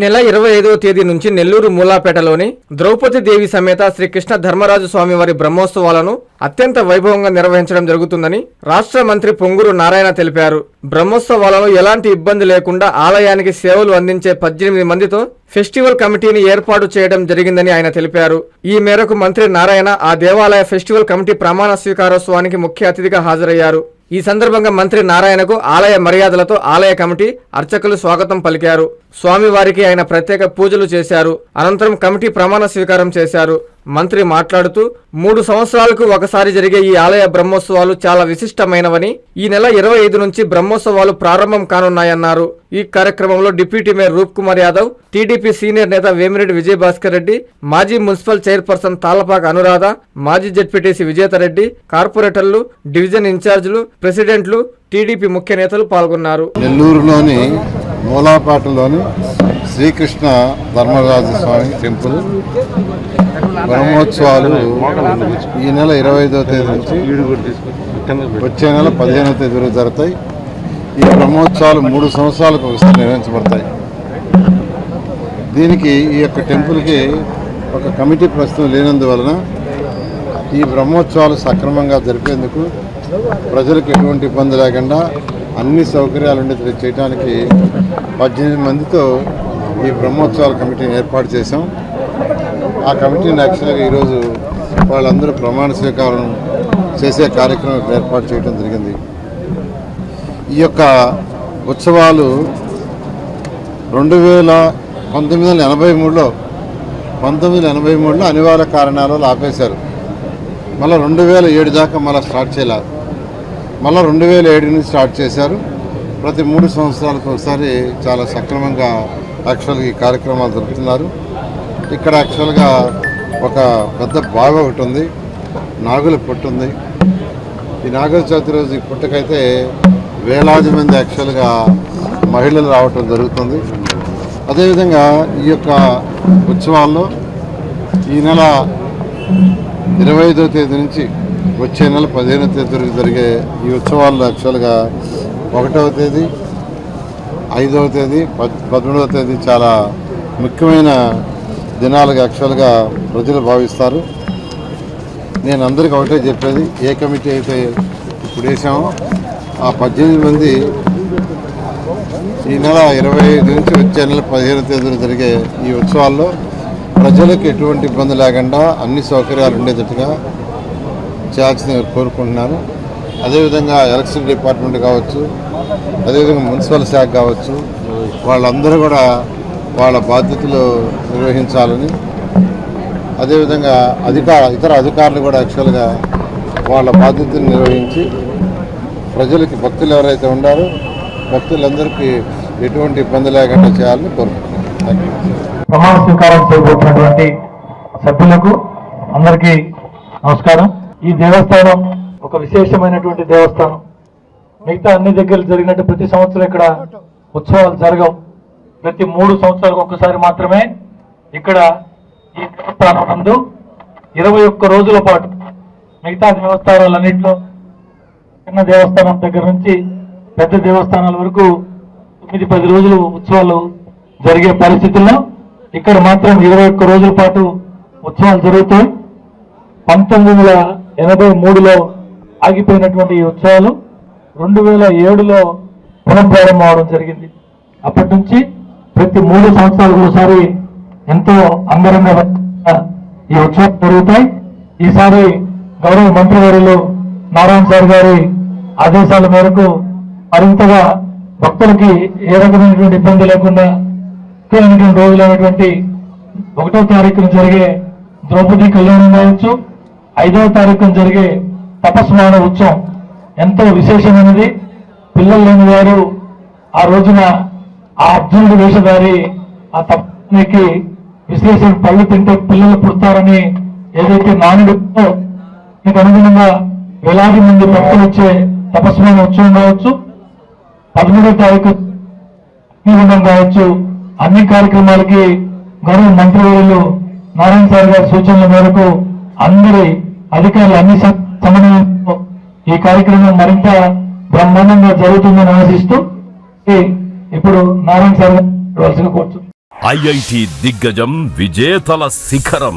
నెల ఇరవై ఐదవ తేదీ నుంచి నెల్లూరు మూలాపేటలోని ద్రౌపది దేవి సమేత శ్రీకృష్ణ ధర్మరాజు స్వామి వారి బ్రహ్మోత్సవాలను అత్యంత వైభవంగా నిర్వహించడం జరుగుతుందని రాష్ట్ర మంత్రి పొంగూరు నారాయణ తెలిపారు. బ్రహ్మోత్సవాలను ఎలాంటి ఇబ్బంది లేకుండా ఆలయానికి సేవలు అందించే పద్దెనిమిది మందితో ఫెస్టివల్ కమిటీని ఏర్పాటు చేయడం జరిగిందని ఆయన తెలిపారు. ఈ మేరకు మంత్రి నారాయణ ఆ దేవాలయ ఫెస్టివల్ కమిటీ ప్రమాణ స్వీకారోత్సవానికి ముఖ్య అతిథిగా హాజరయ్యారు. ఈ సందర్భంగా మంత్రి నారాయణకు ఆలయ మర్యాదలతో ఆలయ కమిటీ అర్చకులు స్వాగతం పలికారు. స్వామివారికి ఆయన ప్రత్యేక పూజలు చేశారు. అనంతరం కమిటీ ప్రమాణ స్వీకారం చేశారు. మంత్రి మాట్లాడుతూ మూడు సంవత్సరాలకు ఒకసారి జరిగే ఈ ఆలయ బ్రహ్మోత్సవాలు చాలా విశిష్టమైనవని ఈ నెల ఇరవై ఐదు నుంచి బ్రహ్మోత్సవాలు ప్రారంభం కానున్నాయన్నారు. ఈ కార్యక్రమంలో deputy mayor Roop Kumar Yadav TDP senior నేత వేమిరెడ్డి విజయభాస్కర్ రెడ్డి మాజీ మున్సిపల్ చైర్పర్సన్ తాలపాక అనురాధ మాజీ జడ్పీటీసీ విజేతారెడ్డి కార్పొరేటర్లు డివిజన్ ఇన్ఛార్జీలు ప్రెసిడెంట్లు టీడీపీ ముఖ్య నేతలు పాల్గొన్నారు. నెల్లూరులోని మూలాపాటలోని శ్రీకృష్ణ ధర్మరాజు స్వామి టెంపుల్ బ్రహ్మోత్సవాలు ఈ నెల ఇరవై ఐదవ తేదీ నుంచి వచ్చే నెల పదిహేనో తేదీ వరకు జరుగుతాయి. ఈ బ్రహ్మోత్సవాలు మూడు సంవత్సరాలకు ఒకసారి నిర్వహించబడతాయి. దీనికి ఈ యొక్క టెంపుల్కి ఒక కమిటీ ప్రస్తుతం లేనందువలన ఈ బ్రహ్మోత్సవాలు సక్రమంగా జరిపేందుకు ప్రజలకు ఎటువంటి ఇబ్బంది లేకుండా అన్ని సౌకర్యాలు ఉండేది చేయడానికి పద్దెనిమిది మందితో ఈ బ్రహ్మోత్సవాల కమిటీని ఏర్పాటు చేశాం. ఆ కమిటీని యాక్చువల్గా ఈరోజు వాళ్ళందరూ ప్రమాణ స్వీకారం చేసే కార్యక్రమం ఏర్పాటు చేయడం జరిగింది. ఈ యొక్క ఉత్సవాలు రెండు వేల పంతొమ్మిది వందల ఎనభై మూడులో పంతొమ్మిది వందల ఎనభై మూడులో అనివార్య కారణాల వల్ల ఆపేశారు. మళ్ళీ రెండు వేల ఏడు దాకా మళ్ళీ స్టార్ట్ చేయలేదు మళ్ళీ రెండు వేల ఏడు నుంచి స్టార్ట్ చేశారు. ప్రతి మూడు సంవత్సరాలకు ఒకసారి చాలా సక్రమంగా యాక్చువల్గా ఈ కార్యక్రమాలు జరుపుతున్నారు. ఇక్కడ యాక్చువల్గా ఒక పెద్ద బావి ఒకటి ఉంది. నాగుల పుట్టు ఉంది. ఈ నాగుల చవితి రోజు ఈ పుట్టకైతే వేలాది మంది యాక్చువల్గా మహిళలు రావటం జరుగుతుంది. అదేవిధంగా ఈ యొక్క ఉత్సవాల్లో ఈ నెల ఇరవై ఐదో తేదీ నుంచి వచ్చే నెల పదిహేనో తేదీ జరిగే ఈ ఉత్సవాల్లో యాక్చువల్గా ఒకటవ తేదీ ఐదవ తేదీ పద్ పదమూడవ తేదీ చాలా ముఖ్యమైన దినాలుగా యాక్చువల్గా ప్రజలు భావిస్తారు. నేను అందరికీ ఒకటే చెప్పేది ఏ కమిటీ అయితే ఇప్పుడు వేసామో ఆ పద్దెనిమిది మంది ఈ నెల ఇరవై ఐదు నుంచి వచ్చే నెల పదిహేను తేదీన జరిగే ఈ ఉత్సవాల్లో ప్రజలకు ఎటువంటి ఇబ్బంది లేకుండా అన్ని సౌకర్యాలు ఉండేటట్టుగా చేయాల్సింది కోరుకుంటున్నాను అదేవిధంగా ఎలక్షన్ డిపార్ట్మెంట్ కావచ్చు అదేవిధంగా మున్సిపల్ శాఖ కావచ్చు వాళ్ళందరూ కూడా వాళ్ళ బాధ్యతలు నిర్వహించాలని అదేవిధంగా అధికార ఇతర అధికారులు కూడా యాక్చువల్గా వాళ్ళ బాధ్యతను నిర్వహించి ప్రజలకి భక్తులు ఎవరైతే ఉన్నారో భక్తులందరికీ ఎటువంటి ఇబ్బంది లేకుండా చేయాలని కోరుకుంటున్నాను. ప్రమాణ స్వీకారం చేయబోతున్నటువంటి సభ్యులకు అందరికీ నమస్కారం. ఈ దేవస్థానం ఒక విశేషమైనటువంటి దేవస్థానం. మిగతా అన్ని దగ్గర జరిగినట్టు ప్రతి సంవత్సరం ఇక్కడ ఉత్సవాలు జరగవు. ప్రతి మూడు సంవత్సరాలకు ఒక్కసారి మాత్రమే ఇక్కడ ఈ దేవస్థానం నందు ఇరవై ఒక్క రోజుల పాటు మిగతా దేవస్థానాలన్నింటిలో చిన్న దేవస్థానం దగ్గర నుంచి పెద్ద దేవస్థానాల వరకు తొమ్మిది పది రోజులు ఉత్సవాలు జరిగే పరిస్థితుల్లో ఇక్కడ మాత్రం ఇరవై ఒక్క రోజుల పాటు ఉత్సవాలు జరుగుతాయి. పంతొమ్మిది వందల ఎనభై మూడులో ఆగిపోయినటువంటి ఈ ఉత్సవాలు రెండు వేల ఏడులో పునఃప్రారంభం అవడం జరిగింది. అప్పటి నుంచి ప్రతి మూడు సంవత్సరాలకు ఒకసారి ఎంతో అంగరంగ ఈ ఉత్సవాలు జరుగుతాయి. ఈసారి గౌరవ మంత్రివర్యులు నారాయణ సార్ గారి ఆదేశాల మేరకు మరింతగా భక్తులకి ఏ రకమైనటువంటి ఇబ్బంది లేకుండా ముఖ్యమైనటువంటి రోజులైనటువంటి ఒకటో తారీఖున జరిగే ద్రౌపది కళ్యాణం కావచ్చు ఐదవ తారీఖున జరిగే తపస్మాన ఉత్సవం ఎంతో విశేషమైనది. పిల్లలు లేని వారు ఆ రోజున ఆ అర్జునుడి వేషధారి ఆ తపస్కి విశ్లేషణ పళ్ళు తింటే పిల్లలు పుడతారని ఏదైతే నానుడితో మీకు అనుగుణంగా వేలాది మంది భక్తులు వచ్చే తపస్మాన ఉత్సవం కావచ్చు పదమూడవ తారీఖు అగ్నిగుండం కావచ్చు అన్ని కార్యక్రమాలకి గౌరవ మంత్రివర్యులు నారాయణ సార్ గారి సూచనల మేరకు అందరి అధికారులు అన్ని స- సమన్వయంతో ఈ కార్యక్రమం మరింత బ్రహ్మాండంగా జరుగుతుందని ఆశిస్తూ ఇప్పుడు నారాయణ సార్ గారు కోరుతున్నాను ఐఐటి దిగ్గజం విజేతల శిఖరం.